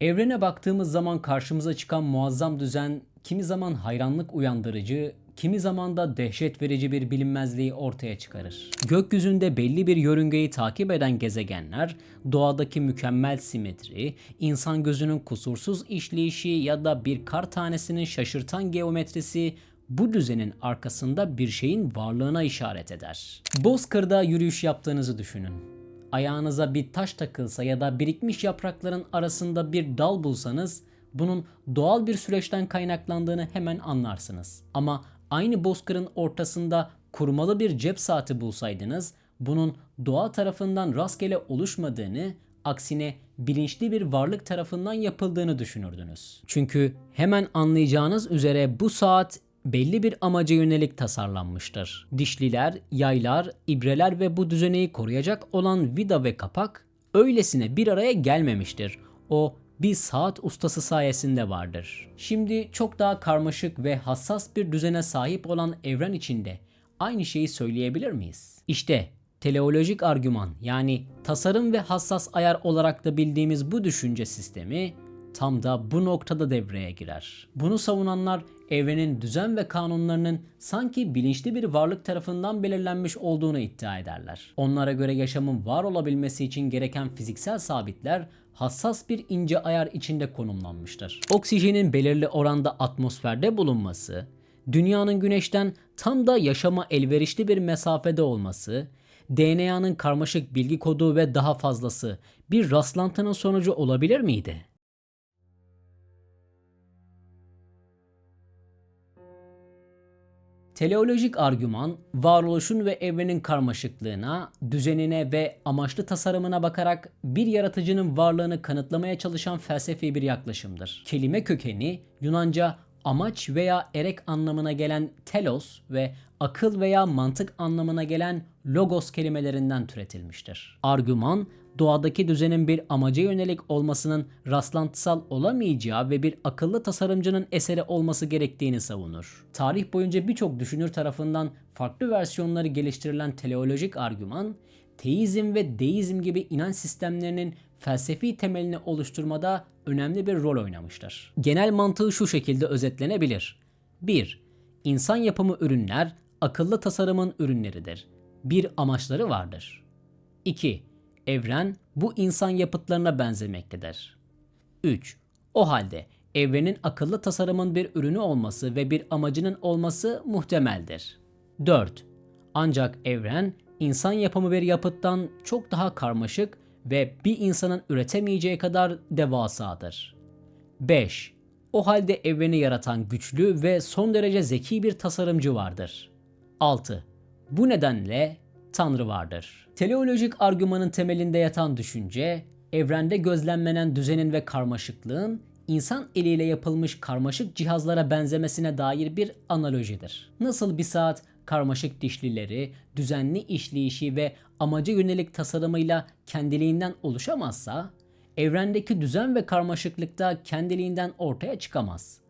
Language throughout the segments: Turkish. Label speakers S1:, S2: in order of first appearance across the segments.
S1: Evrene baktığımız zaman karşımıza çıkan muazzam düzen kimi zaman hayranlık uyandırıcı, kimi zaman da dehşet verici bir bilinmezliği ortaya çıkarır. Gökyüzünde belli bir yörüngeyi takip eden gezegenler, doğadaki mükemmel simetri, insan gözünün kusursuz işleyişi ya da bir kar tanesinin şaşırtan geometrisi bu düzenin arkasında bir şeyin varlığına işaret eder. Bozkır'da yürüyüş yaptığınızı düşünün. Ayağınıza bir taş takılsa ya da birikmiş yaprakların arasında bir dal bulsanız bunun doğal bir süreçten kaynaklandığını hemen anlarsınız. Ama aynı bozkırın ortasında kurmalı bir cep saati bulsaydınız bunun doğa tarafından rastgele oluşmadığını, aksine bilinçli bir varlık tarafından yapıldığını düşünürdünüz. Çünkü hemen anlayacağınız üzere bu saat belli bir amaca yönelik tasarlanmıştır. Dişliler, yaylar, ibreler ve bu düzeneyi koruyacak olan vida ve kapak öylesine bir araya gelmemiştir. O bir saat ustası sayesinde vardır. Şimdi çok daha karmaşık ve hassas bir düzene sahip olan evren içinde aynı şeyi söyleyebilir miyiz? İşte teleolojik argüman yani tasarım ve hassas ayar olarak da bildiğimiz bu düşünce sistemi tam da bu noktada devreye girer. Bunu savunanlar evrenin düzen ve kanunlarının sanki bilinçli bir varlık tarafından belirlenmiş olduğunu iddia ederler. Onlara göre yaşamın var olabilmesi için gereken fiziksel sabitler hassas bir ince ayar içinde konumlanmıştır. Oksijenin belirli oranda atmosferde bulunması, dünyanın güneşten tam da yaşama elverişli bir mesafede olması, DNA'nın karmaşık bilgi kodu ve daha fazlası bir rastlantının sonucu olabilir miydi? Teleolojik argüman, varoluşun ve evrenin karmaşıklığına, düzenine ve amaçlı tasarımına bakarak bir yaratıcının varlığını kanıtlamaya çalışan felsefi bir yaklaşımdır. Kelime kökeni Yunanca amaç veya erek anlamına gelen telos ve akıl veya mantık anlamına gelen logos kelimelerinden türetilmiştir. Argüman, doğadaki düzenin bir amaca yönelik olmasının rastlantısal olamayacağı ve bir akıllı tasarımcının eseri olması gerektiğini savunur. Tarih boyunca birçok düşünür tarafından farklı versiyonları geliştirilen teleolojik argüman, teizm ve deizm gibi inanç sistemlerinin felsefi temelini oluşturmada önemli bir rol oynamıştır. Genel mantığı şu şekilde özetlenebilir. 1. İnsan yapımı ürünler akıllı tasarımın ürünleridir. Bir amaçları vardır. 2. Evren bu insan yapıtlarına benzemektedir. 3. O halde evrenin akıllı tasarımın bir ürünü olması ve bir amacının olması muhtemeldir. 4. Ancak evren insan yapımı bir yapıttan çok daha karmaşık ve bir insanın üretemeyeceği kadar devasadır. 5. O halde evreni yaratan güçlü ve son derece zeki bir tasarımcı vardır. 6. Bu nedenle Tanrı vardır. Teleolojik argümanın temelinde yatan düşünce, evrende gözlemlenen düzenin ve karmaşıklığın insan eliyle yapılmış karmaşık cihazlara benzemesine dair bir analojidir. Nasıl bir saat karmaşık dişlileri, düzenli işleyişi ve amaca yönelik tasarımıyla kendiliğinden oluşamazsa, evrendeki düzen ve karmaşıklık da kendiliğinden ortaya çıkamaz.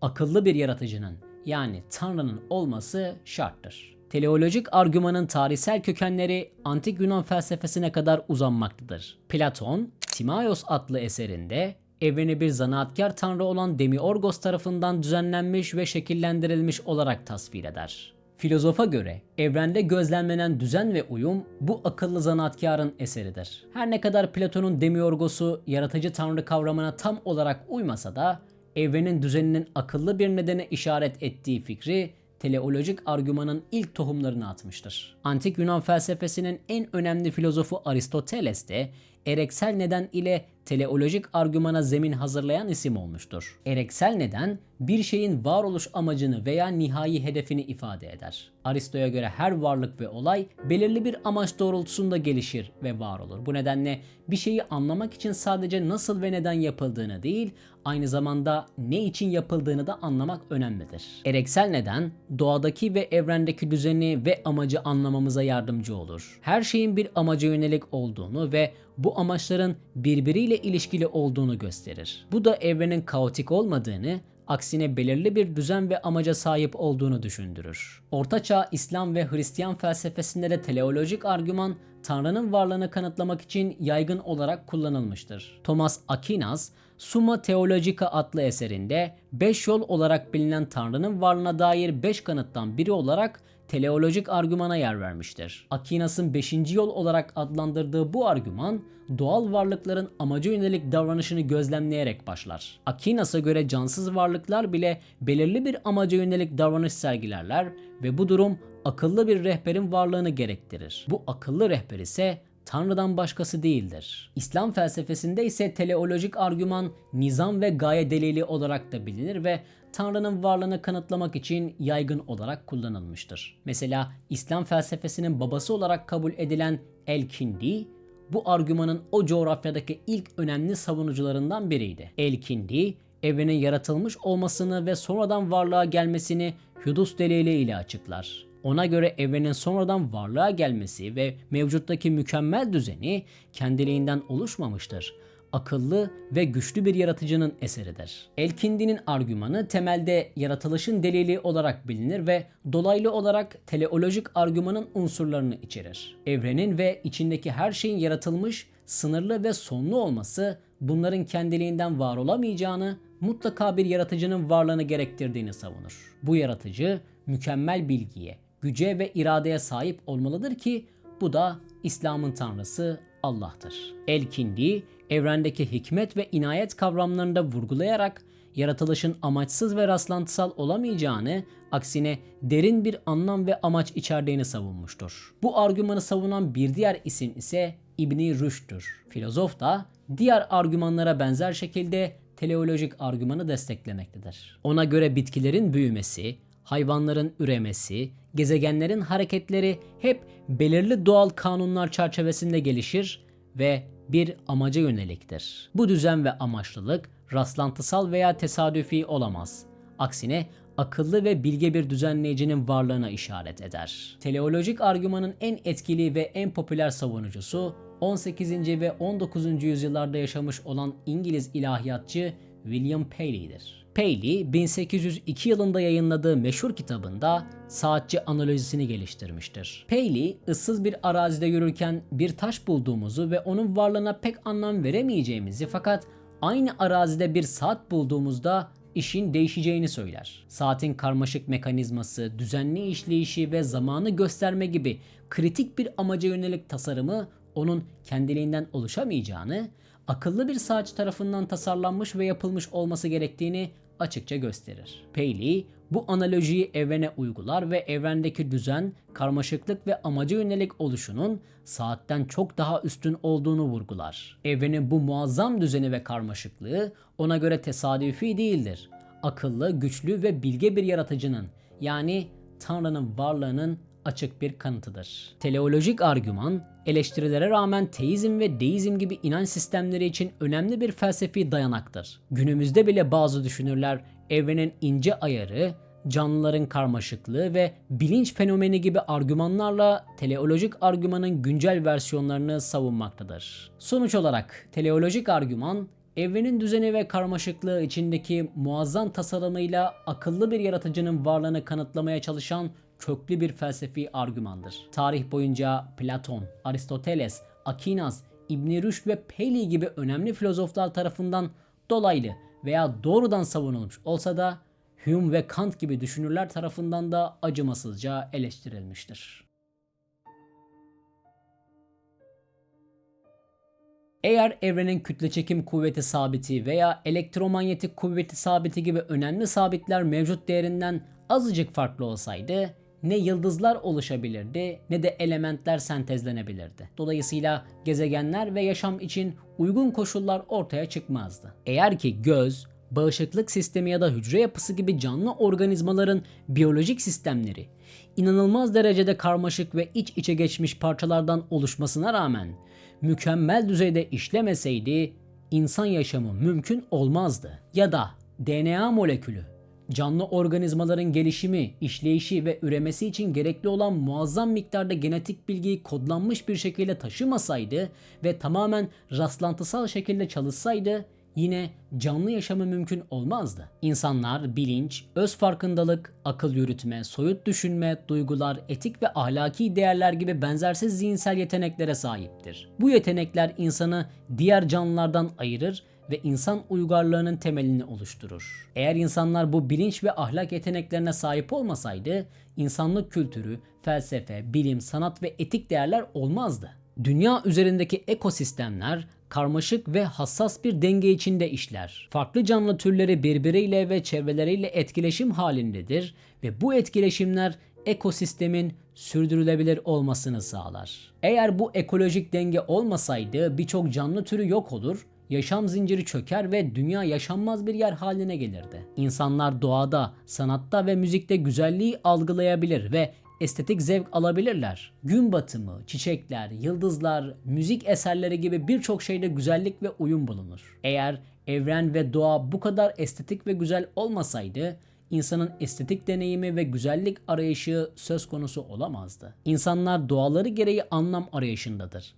S1: Akıllı bir yaratıcının yani Tanrı'nın olması şarttır. Teleolojik argümanın tarihsel kökenleri antik Yunan felsefesine kadar uzanmaktadır. Platon, Timaios adlı eserinde evreni bir zanaatkar tanrı olan Demiorgos tarafından düzenlenmiş ve şekillendirilmiş olarak tasvir eder. Filozofa göre evrende gözlemlenen düzen ve uyum bu akıllı zanaatkarın eseridir. Her ne kadar Platon'un Demiorgos'u yaratıcı tanrı kavramına tam olarak uymasa da evrenin düzeninin akıllı bir nedene işaret ettiği fikri teleolojik argümanın ilk tohumlarını atmıştır. Antik Yunan felsefesinin en önemli filozofu Aristoteles de ereksel neden ile teleolojik argümana zemin hazırlayan isim olmuştur. Ereksel neden bir şeyin varoluş amacını veya nihai hedefini ifade eder. Aristo'ya göre her varlık ve olay belirli bir amaç doğrultusunda gelişir ve var olur. Bu nedenle bir şeyi anlamak için sadece nasıl ve neden yapıldığını değil, aynı zamanda ne için yapıldığını da anlamak önemlidir. Ereksel neden doğadaki ve evrendeki düzeni ve amacı anlamamıza yardımcı olur. Her şeyin bir amaca yönelik olduğunu ve bu amaçların birbiriyle ilişkili olduğunu gösterir. Bu da evrenin kaotik olmadığını, aksine belirli bir düzen ve amaca sahip olduğunu düşündürür. Ortaçağ İslam ve Hristiyan felsefesinde de teleolojik argüman Tanrı'nın varlığını kanıtlamak için yaygın olarak kullanılmıştır. Thomas Aquinas, Summa Theologica adlı eserinde 5 yol olarak bilinen Tanrı'nın varlığına dair 5 kanıttan biri olarak teleolojik argümana yer vermiştir. Aquinas'ın 5. yol olarak adlandırdığı bu argüman doğal varlıkların amaca yönelik davranışını gözlemleyerek başlar. Aquinas'a göre cansız varlıklar bile belirli bir amaca yönelik davranış sergilerler ve bu durum akıllı bir rehberin varlığını gerektirir. Bu akıllı rehber ise Tanrı'dan başkası değildir. İslam felsefesinde ise teleolojik argüman nizam ve gaye delili olarak da bilinir ve Tanrı'nın varlığını kanıtlamak için yaygın olarak kullanılmıştır. Mesela İslam felsefesinin babası olarak kabul edilen El-Kindi, bu argümanın o coğrafyadaki ilk önemli savunucularından biriydi. El-Kindi, evrenin yaratılmış olmasını ve sonradan varlığa gelmesini Hudus delili ile açıklar. Ona göre evrenin sonradan varlığa gelmesi ve mevcuttaki mükemmel düzeni kendiliğinden oluşmamıştır. Akıllı ve güçlü bir yaratıcının eseridir. Elkindi'nin argümanı temelde yaratılışın delili olarak bilinir ve dolaylı olarak teleolojik argümanın unsurlarını içerir. Evrenin ve içindeki her şeyin yaratılmış, sınırlı ve sonlu olması bunların kendiliğinden var olamayacağını, mutlaka bir yaratıcının varlığını gerektirdiğini savunur. Bu yaratıcı mükemmel bilgiye, güce ve iradeye sahip olmalıdır ki bu da İslam'ın tanrısı Allah'tır. El-Kindi evrendeki hikmet ve inayet kavramlarını da vurgulayarak yaratılışın amaçsız ve rastlantısal olamayacağını, aksine derin bir anlam ve amaç içerdiğini savunmuştur. Bu argümanı savunan bir diğer isim ise İbni Rüşd'tür. Filozof da diğer argümanlara benzer şekilde teleolojik argümanı desteklemektedir. Ona göre bitkilerin büyümesi, hayvanların üremesi, gezegenlerin hareketleri hep belirli doğal kanunlar çerçevesinde gelişir ve bir amaca yöneliktir. Bu düzen ve amaçlılık rastlantısal veya tesadüfi olamaz. Aksine akıllı ve bilge bir düzenleyicinin varlığına işaret eder. Teleolojik argümanın en etkili ve en popüler savunucusu 18. ve 19. yüzyıllarda yaşamış olan İngiliz ilahiyatçı William Paley'dir. Paley 1802 yılında yayınladığı meşhur kitabında saatçi analojisini geliştirmiştir. Paley ıssız bir arazide yürürken bir taş bulduğumuzu ve onun varlığına pek anlam veremeyeceğimizi fakat aynı arazide bir saat bulduğumuzda işin değişeceğini söyler. Saatin karmaşık mekanizması, düzenli işleyişi ve zamanı gösterme gibi kritik bir amaca yönelik tasarımı onun kendiliğinden oluşamayacağını, akıllı bir saat tarafından tasarlanmış ve yapılmış olması gerektiğini açıkça gösterir. Paley bu analojiyi evrene uygular ve evrendeki düzen, karmaşıklık ve amaca yönelik oluşunun saatten çok daha üstün olduğunu vurgular. Evrenin bu muazzam düzeni ve karmaşıklığı ona göre tesadüfi değildir. Akıllı, güçlü ve bilge bir yaratıcının yani Tanrı'nın varlığının açık bir kanıtıdır. Teleolojik argüman, eleştirilere rağmen teizm ve deizm gibi inanç sistemleri için önemli bir felsefi dayanaktır. Günümüzde bile bazı düşünürler evrenin ince ayarı, canlıların karmaşıklığı ve bilinç fenomeni gibi argümanlarla teleolojik argümanın güncel versiyonlarını savunmaktadır. Sonuç olarak teleolojik argüman evrenin düzeni ve karmaşıklığı içindeki muazzam tasarımıyla akıllı bir yaratıcının varlığını kanıtlamaya çalışan köklü bir felsefi argümandır. Tarih boyunca Platon, Aristoteles, Aquinas, İbn Rüşd ve Paley gibi önemli filozoflar tarafından dolaylı veya doğrudan savunulmuş olsa da Hume ve Kant gibi düşünürler tarafından da acımasızca eleştirilmiştir. Eğer evrenin kütle çekim kuvveti sabiti veya elektromanyetik kuvveti sabiti gibi önemli sabitler mevcut değerinden azıcık farklı olsaydı ne yıldızlar oluşabilirdi ne de elementler sentezlenebilirdi. Dolayısıyla gezegenler ve yaşam için uygun koşullar ortaya çıkmazdı. Eğer ki göz, bağışıklık sistemi ya da hücre yapısı gibi canlı organizmaların biyolojik sistemleri inanılmaz derecede karmaşık ve iç içe geçmiş parçalardan oluşmasına rağmen mükemmel düzeyde işlemeseydi insan yaşamı mümkün olmazdı. Ya da DNA molekülü canlı organizmaların gelişimi, işleyişi ve üremesi için gerekli olan muazzam miktarda genetik bilgiyi kodlanmış bir şekilde taşımasaydı ve tamamen rastlantısal şekilde çalışsaydı yine canlı yaşamı mümkün olmazdı. İnsanlar bilinç, öz farkındalık, akıl yürütme, soyut düşünme, duygular, etik ve ahlaki değerler gibi benzersiz zihinsel yeteneklere sahiptir. Bu yetenekler insanı diğer canlılardan ayırır ve insan uygarlığının temelini oluşturur. Eğer insanlar bu bilinç ve ahlak yeteneklerine sahip olmasaydı, insanlık kültürü, felsefe, bilim, sanat ve etik değerler olmazdı. Dünya üzerindeki ekosistemler karmaşık ve hassas bir denge içinde işler. Farklı canlı türleri birbiriyle ve çevreleriyle etkileşim halindedir ve bu etkileşimler ekosistemin sürdürülebilir olmasını sağlar. Eğer bu ekolojik denge olmasaydı birçok canlı türü yok olur, yaşam zinciri çöker ve dünya yaşanmaz bir yer haline gelirdi. İnsanlar doğada, sanatta ve müzikte güzelliği algılayabilir ve estetik zevk alabilirler. Gün batımı, çiçekler, yıldızlar, müzik eserleri gibi birçok şeyde güzellik ve uyum bulunur. Eğer evren ve doğa bu kadar estetik ve güzel olmasaydı insanın estetik deneyimi ve güzellik arayışı söz konusu olamazdı. İnsanlar doğaları gereği anlam arayışındadır.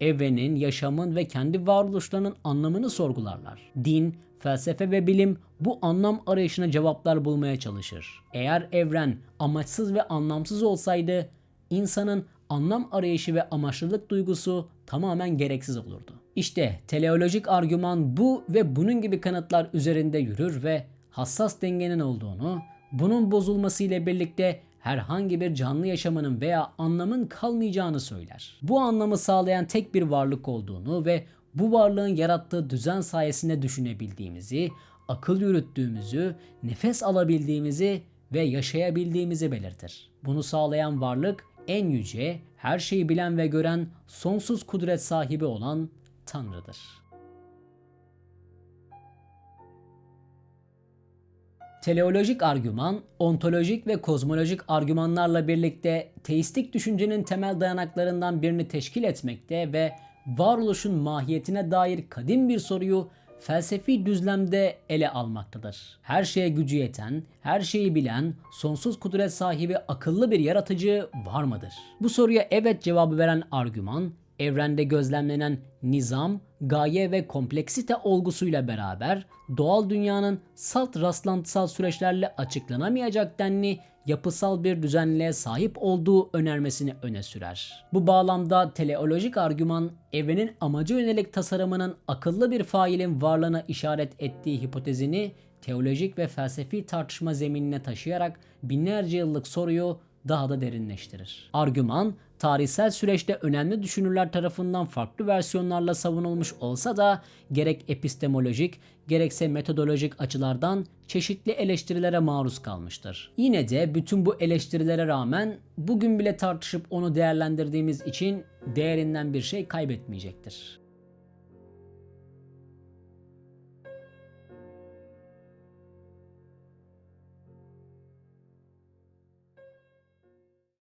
S1: Evrenin, yaşamın ve kendi varoluşlarının anlamını sorgularlar. Din, felsefe ve bilim bu anlam arayışına cevaplar bulmaya çalışır. Eğer evren amaçsız ve anlamsız olsaydı insanın anlam arayışı ve amaçlılık duygusu tamamen gereksiz olurdu. İşte teleolojik argüman bu ve bunun gibi kanıtlar üzerinde yürür ve hassas dengenin olduğunu, bunun bozulması ile birlikte herhangi bir canlı yaşamının veya anlamın kalmayacağını söyler. Bu anlamı sağlayan tek bir varlık olduğunu ve bu varlığın yarattığı düzen sayesinde düşünebildiğimizi, akıl yürüttüğümüzü, nefes alabildiğimizi ve yaşayabildiğimizi belirtir. Bunu sağlayan varlık en yüce, her şeyi bilen ve gören, sonsuz kudret sahibi olan Tanrı'dır. Teleolojik argüman, ontolojik ve kozmolojik argümanlarla birlikte teistik düşüncenin temel dayanaklarından birini teşkil etmekte ve varoluşun mahiyetine dair kadim bir soruyu felsefi düzlemde ele almaktadır. Her şeye gücü yeten, her şeyi bilen, sonsuz kudret sahibi akıllı bir yaratıcı var mıdır? Bu soruya evet cevabı veren argüman, evrende gözlemlenen nizam, gaye ve kompleksite olgusuyla beraber doğal dünyanın salt rastlantısal süreçlerle açıklanamayacak denli yapısal bir düzenliğe sahip olduğu önermesini öne sürer. Bu bağlamda teleolojik argüman evrenin amacı yönelik tasarımının akıllı bir failin varlığına işaret ettiği hipotezini teolojik ve felsefi tartışma zeminine taşıyarak binlerce yıllık soruyu daha da derinleştirir. Argüman, tarihsel süreçte önemli düşünürler tarafından farklı versiyonlarla savunulmuş olsa da gerek epistemolojik gerekse metodolojik açılardan çeşitli eleştirilere maruz kalmıştır. Yine de bütün bu eleştirilere rağmen bugün bile tartışıp onu değerlendirdiğimiz için değerinden bir şey kaybetmeyecektir.